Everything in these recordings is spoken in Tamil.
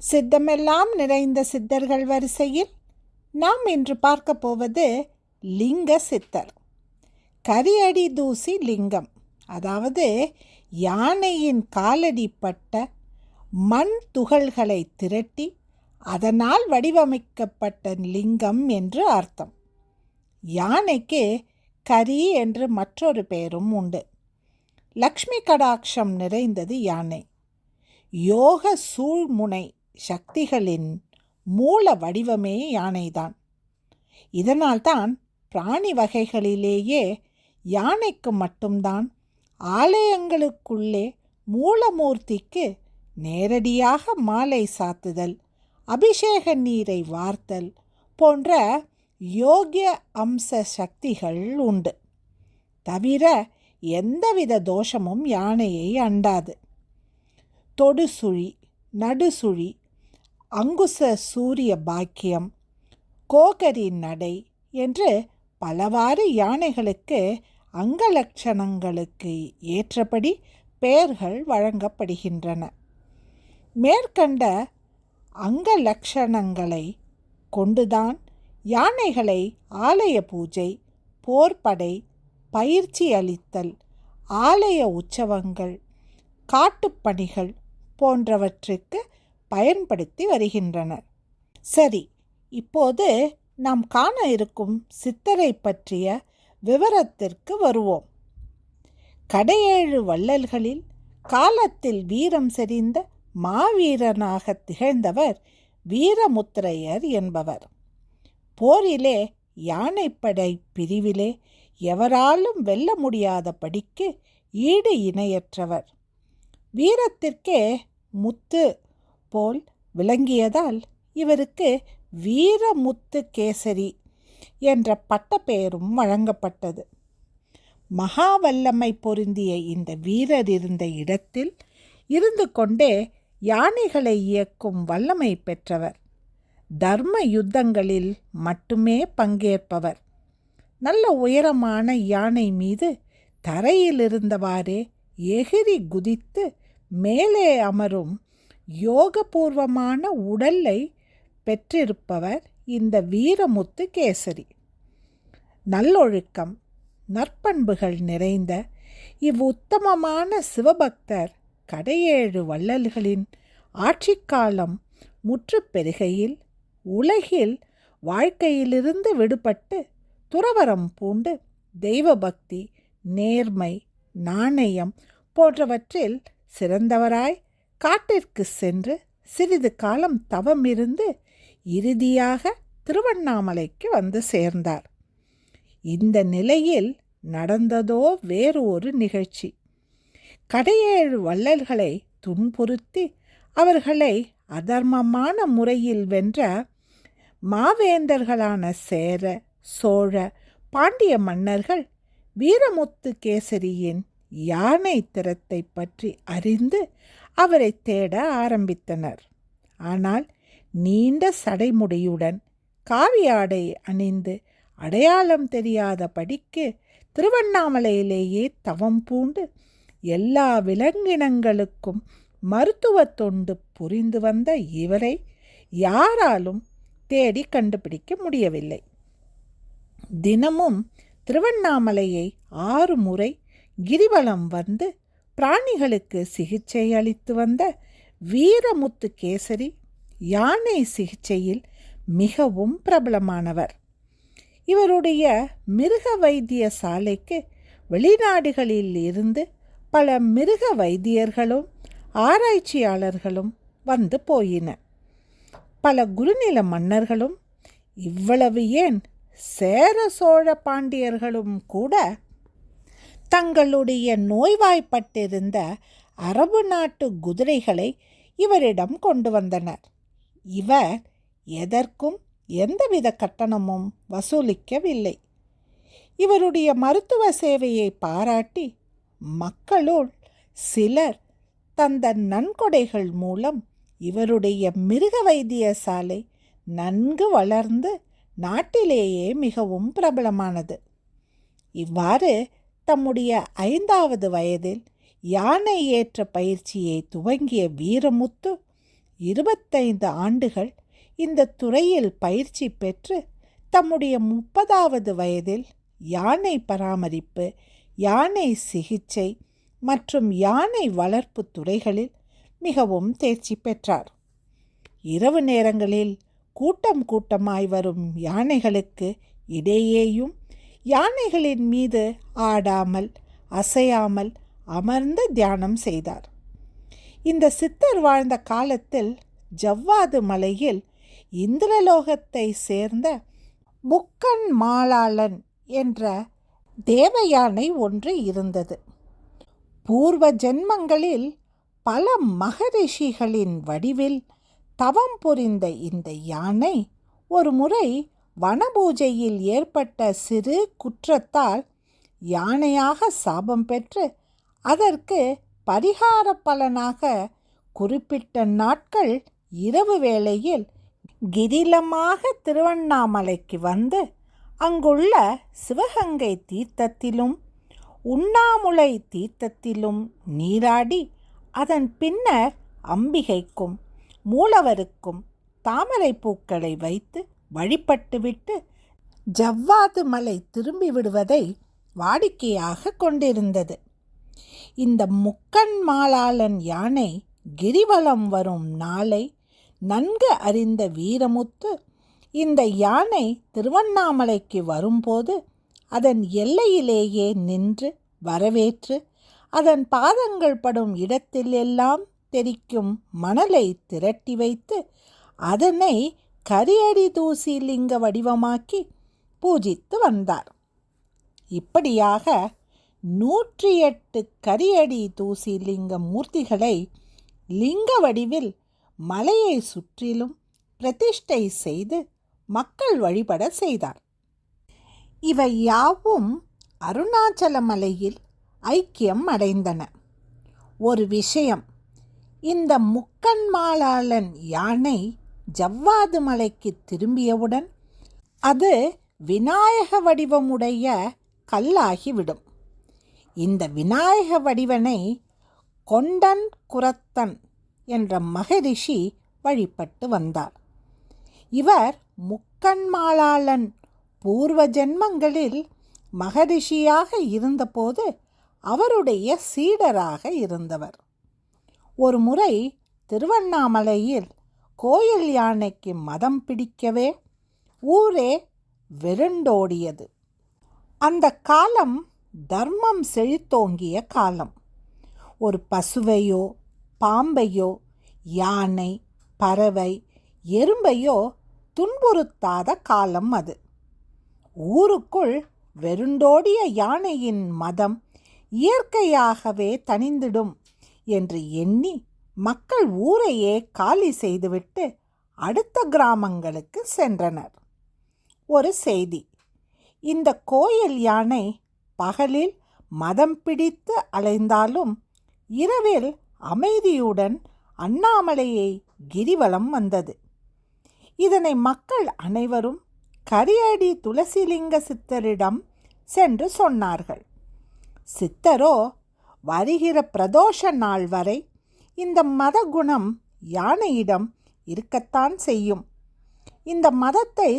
சித்தமெல்லாம் நிறைந்த சித்தர்கள் வரிசையில் நாம் இன்று பார்க்க போவது லிங்க சித்தர். கரியடி தூசி லிங்கம் அதாவது யானையின் காலடிப்பட்ட மண் துகள்களை திரட்டி அதனால் வடிவமைக்கப்பட்ட லிங்கம் என்று அர்த்தம். யானைக்கு கரி என்று மற்றொரு பெயரும் உண்டு. லக்ஷ்மி கடாட்சம் நிறைந்தது யானை. யோக சூழ்முனை சக்திகளின் மூல வடிவமே யானைதான். இதனால்தான் பிராணி வகைகளிலேயே யானைக்கு மட்டும்தான் ஆலயங்களுக்குள்ளே மூலமூர்த்திக்கு நேரடியாக மாலை சாத்துதல் அபிஷேக நீரை வார்த்தல் போன்ற யோகிய அம்ச சக்திகள் உண்டு. தவிர எந்தவித தோஷமும் யானையை அண்டாது. தொடுசுழி நடுசுழி அங்குச சூரிய பாக்கியம் கோகரி நடை என்று பலவாறு யானைகளுக்கு அங்கலட்சணங்களுக்கு ஏற்றபடி பெயர்கள் வழங்கப்படுகின்றன. மேற்கண்ட அங்கலட்சணங்களை கொண்டுதான் யானைகளை ஆலய பூஜை போர்ப்படை பயிற்சி அளித்தல் ஆலய உற்சவங்கள் காட்டுப்பணிகள் போன்றவற்றுக்கு பயன்படுத்தி வருகின்றனர். சரி இப்போது நாம் காண இருக்கும் சித்தரை பற்றிய விவரத்திற்கு வருவோம். கடையேழு வள்ளல்களில் காலத்தில் வீரம் செறிந்த மாவீரனாக திகழ்ந்தவர் வீரமுத்திரையர் என்பவர். போரிலே யானைப்படை பிரிவிலே எவராலும் வெல்ல முடியாத படிக்கு ஈடு இணையற்றவர். வீரத்திற்கே முத்து போல் விளங்கியதால் இவருக்கு வீரமுத்து கேசரி என்ற பட்டப்பெயரும் வழங்கப்பட்டது. மகாவல்லமை பொருந்திய இந்த வீரர் இருந்த இடத்தில் இருந்து கொண்டே யானைகளை இயக்கும் வல்லமை பெற்றவர். தர்ம யுத்தங்களில் மட்டுமே பங்கேற்பவர். நல்ல உயரமான யானை மீது தரையில் இருந்தவாறே எகிரி குதித்து மேலே அமரும் யோகபூர்வமான உடலை பெற்றிருப்பவர் இந்த வீரமுத்து கேசரி. நல்லொழுக்கம் நற்பண்புகள் நிறைந்த இவ்வுத்தமமான சிவபக்தர் கடையேழு வள்ளல்களின் ஆட்சிக்காலம் முற்று பெருகையில் உலகில் வாழ்க்கையிலிருந்து விடுபட்டு துறவரம் பூண்டு தெய்வ பக்தி நேர்மை நாணயம் போன்றவற்றில் சிறந்தவராய் காட்டிற்கு சென்று சிறிது காலம் தவம் இருந்து இறுதியாக திருவண்ணாமலைக்கு வந்து சேர்ந்தார். இந்த நிலையில் நடந்ததோ வேறு ஒரு நிகழ்ச்சி. கடையேழு வள்ளல்களை துன்புறுத்தி அவர்களை அதர்மமான முறையில் வென்ற மாவேந்தர்களான சேர சோழ பாண்டிய மன்னர்கள் வீரமுத்து கேசரியின் யானை திறத்தை பற்றி அறிந்து அவரை தேட ஆரம்பித்தனர். ஆனால் நீண்ட சடைமுடியுடன் காவியாடை அணிந்து அடையாளம் தெரியாத படிக்கு திருவண்ணாமலையிலேயே தவம் பூண்டு எல்லா விலங்கினங்களுக்கும் மருத்துவ தொண்டு புரிந்து வந்த இவரை யாராலும் தேடி கண்டுபிடிக்க முடியவில்லை. தினமும் திருவண்ணாமலையை ஆறு முறை கிரிவலம் வந்து பிராணிகளுக்கு சிகிச்சை அளித்து வந்த வீரமுத்து கேசரி யானை சிகிச்சையில் மிகவும் பிரபலமானவர். இவருடைய மிருக வைத்திய சாலைக்கு வெளிநாடுகளில் இருந்து பல மிருக வைத்தியர்களும் ஆராய்ச்சியாளர்களும் வந்து போயின. பல குருநில மன்னர்களும் இவ்வளவு ஏன் சேர சோழ பாண்டியர்களும் கூட தங்களுடைய நோய்வாய்ப்பட்டிருந்த அரபு நாட்டு குதிரைகளை இவரிடம் கொண்டு வந்தனர். இவர் எதற்கும் எந்தவித கட்டணமும் வசூலிக்கவில்லை. இவருடைய மருத்துவ சேவையை பாராட்டி மக்களுள் சிலர் தந்த நன்கொடைகள் மூலம் இவருடைய மிருக வைத்தியசாலை நன்கு வளர்ந்து நாட்டிலேயே மிகவும் பிரபலமானது. இவ்வாறு தம்முடைய ஐந்தாவது வயதில் யானை ஏற்ற பயிற்சியை துவங்கிய வீரமுத்து இருபத்தைந்து ஆண்டுகள் இந்த துறையில் பயிற்சி பெற்று தம்முடைய முப்பதாவது வயதில் யானை பராமரிப்பு யானை சிகிச்சை மற்றும் யானை வளர்ப்பு துறைகளில் மிகவும் தேர்ச்சி பெற்றார். இரவு நேரங்களில் கூட்டம் கூட்டமாய் வரும் யானைகளுக்கு இடையேயும் யானைகளின் மீது ஆடாமல் அசையாமல் அமர்ந்து தியானம் செய்தார். இந்த சித்தர் வாழ்ந்த காலத்தில் ஜவ்வாது மலையில் இந்திரலோகத்தை சேர்ந்த முக்கன் மாலாளன் என்ற தேவயானை ஒன்று இருந்தது. பூர்வ ஜென்மங்களில் பல மகரிஷிகளின் வடிவில் தவம் புரிந்த இந்த யானை ஒரு முறை வனபூஜையில் ஏற்பட்ட சிறு குற்றத்தால் யானையாக சாபம் பெற்று அதற்கு பரிகார பலனாக குறிப்பிட்ட நாட்கள் இரவு வேளையில் கிரிலமாக திருவண்ணாமலைக்கு வந்து அங்குள்ள சிவகங்கை தீர்த்தத்திலும் உண்ணாமுலை தீர்த்தத்திலும் நீராடி அதன் பின்னர் அம்பிகைக்கும் மூலவருக்கும் தாமரை பூக்களை வைத்து வழிபட்டுவிட்டு ஜவ்வாது மலை திரும்பி விடுவதை வாடிக்கையாக கொண்டிருந்தது. இந்த முக்கன் மாலாளன் யானை கிரிவலம் வரும் நாளை நன்கு அறிந்த வீரமுத்து இந்த யானை திருவண்ணாமலைக்கு வரும்போது அதன் எல்லையிலேயே நின்று வரவேற்று அதன் பாதங்கள் படும் இடத்திலெல்லாம் தெரிக்கும் மணலை திரட்டி வைத்து அதனை கரியடி தூசி லிங்க வடிவமாக்கி பூஜித்து வந்தார். இப்படியாக நூற்றி எட்டு கரியடி தூசி லிங்க மூர்த்திகளை லிங்க வடிவில் மலையை சுற்றிலும் பிரதிஷ்டை செய்து மக்கள் வழிபட செய்தார். இவை யாவும் அருணாச்சல மலையில் ஐக்கியம் அடைந்தன. ஒரு விஷயம் இந்த முக்கன்மாளாளன் யானை ஜவ்வாது மலைக்கு திரும்பியவுடன் அது விநாயக வடிவமுடைய கல்லாகிவிடும். இந்த விநாயக வடிவனை கொண்டன் குரத்தன் என்ற மகரிஷி வழிபட்டு வந்தார். இவர் முக்கன்மாளாளன் பூர்வ ஜென்மங்களில் மகரிஷியாக இருந்தபோது அவருடைய சீடராக இருந்தவர். ஒரு முறை திருவண்ணாமலையில் கோயில் யானைக்கு மதம் பிடிக்கவே ஊரே வெருண்டோடியது. அந்த காலம் தர்மம் செழித்தோங்கிய காலம். ஒரு பசுவையோ பாம்பையோ யானை பறவை எறும்பையோ துன்புறுத்தாத காலம் அது. ஊருக்குள் வெருண்டோடிய யானையின் மதம் இயற்கையாகவே தனிந்திடும் என்று எண்ணி மக்கள் ஊரையே காலி செய்துவிட்டு அடுத்த கிராமங்களுக்கு சென்றனர். ஒரு செய்தி. இந்த கோயில் யானை பகலில் மதம் பிடித்து அலைந்தாலும் இரவில் அமைதியுடன் அண்ணாமலையை கிரிவலம் வந்தது. இதனை மக்கள் அனைவரும் கரியடி துளசிலிங்க சித்தரிடம் சென்று சொன்னார்கள். சித்தரோ வருகிற பிரதோஷ நாள் வரை இந்த மத குணம் யானையிடம் இருக்கத்தான் செய்யும். இந்த மதத்தை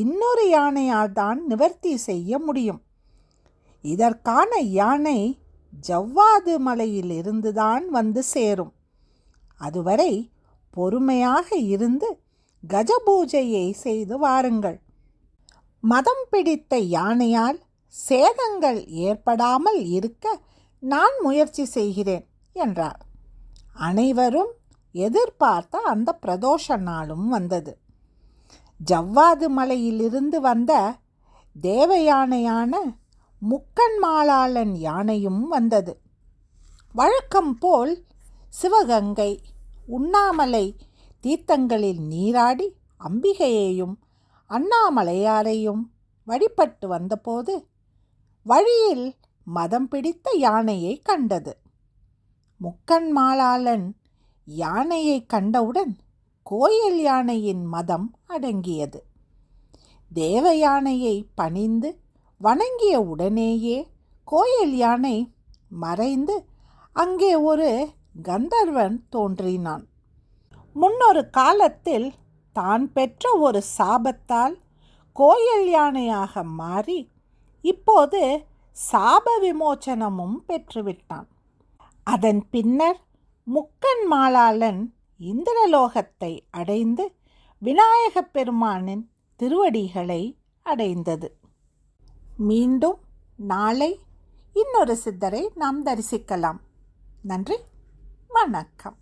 இன்னொரு யானையால் தான் நிவர்த்தி செய்ய முடியும். இதற்கான யானை ஜவ்வாது மலையிலிருந்து தான் வந்து சேரும். அதுவரை பொறுமையாக இருந்து கஜபூஜையை செய்து வாருங்கள். மதம் பிடித்த யானையால் சேதங்கள் ஏற்படாமல் இருக்க நான் முயற்சி செய்கிறேன் என்றார். அனைவரும் எதிர்பார்த்த அந்த பிரதோஷ நாளும் வந்தது. ஜவ்வாது மலையிலிருந்து வந்த தேவ யானையான முக்கன் மாலாளன் யானையும் வந்தது. வழக்கம் போல் சிவகங்கை உண்ணாமலை தீர்த்தங்களில் நீராடி அம்பிகையையும் அண்ணாமலையாரையும் வழிபட்டு வந்தபோது வழியில் மதம் பிடித்த யானையை கண்டது. முக்கன்மாளாளன் யானையை கண்டவுடன் கோயில் யானையின் மதம் அடங்கியது. தேவ யானையை பணிந்து வணங்கிய உடனேயே கோயில் யானை மறைந்து அங்கே ஒரு கந்தர்வன் தோன்றினான். முன்னொரு காலத்தில் தான் பெற்ற ஒரு சாபத்தால் கோயில் யானையாக மாறி இப்போது சாப விமோச்சனமும் பெற்றுவிட்டான். அதன் பின்னர் முக்கன் மாலாளன் இந்திரலோகத்தை அடைந்து விநாயகப் பெருமானின் திருவடிகளை அடைந்தது. மீண்டும் நாளை இன்னொரு சித்தரை நாம் தரிசிக்கலாம். நன்றி வணக்கம்.